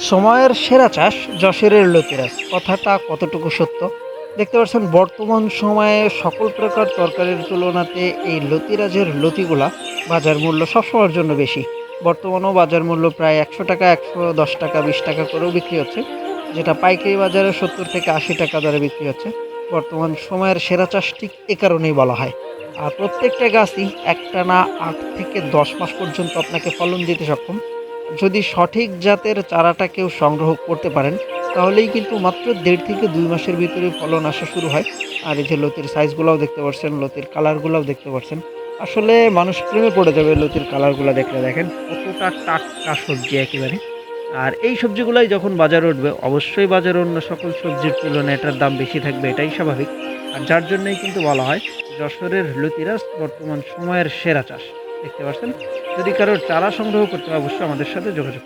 সময়ের সেরা চাষ যশোরের লতিরাজ। কথাটা কতটুকু সত্য? দেখতে পাচ্ছেন, বর্তমান সময়ে সকল প্রকার তরকারির তুলনাতে এই লতিরাজের লতিগুলা বাজার মূল্য সবসময়ের জন্য বেশি। বর্তমানেও বাজার মূল্য প্রায় একশো টাকা, একশো দশ টাকা, বিশ টাকা করেও বিক্রি হচ্ছে, যেটা পাইকারি বাজারে সত্তর থেকে আশি টাকা দরে বিক্রি হচ্ছে। বর্তমান সময়ের সেরা চাষ ঠিক এ কারণেই বলা হয়। আর প্রত্যেকটা গাছই একটানা আট থেকে দশ মাস পর্যন্ত আপনাকে ফলন দিতে সক্ষম। যদি সঠিক জাতের চারাটা কেউ সংগ্রহ করতে পারেন, তাহলেই কিন্তু মাত্র দেড় থেকে দুই মাসের ভিতরে ফলন আসা শুরু হয়। আর এই যে লতির সাইজগুলোও দেখতে পাচ্ছেন, লতির কালারগুলোও দেখতে পাচ্ছেন। আসলে মানুষ প্রেমে পড়ে যাবে লতির কালারগুলো দেখলে, দেখেন। কতটা টাটকা সবজি একেবারে। আর এই সবজিগুলাই যখন বাজারে উঠবে, অবশ্যই বাজারে অন্য সকল সবজির তুলনায় এটার দাম বেশি থাকবে, এটাই স্বাভাবিক। আর যার জন্যই কিন্তু বলা হয়, যশোরের লতিরাজ বর্তমান সময়ের সেরা চাষ। দেখতে পাচ্ছেন যদি কারোর চারা সংগ্রহ করতে অবশ্যই আমাদের সাথে যোগাযোগ।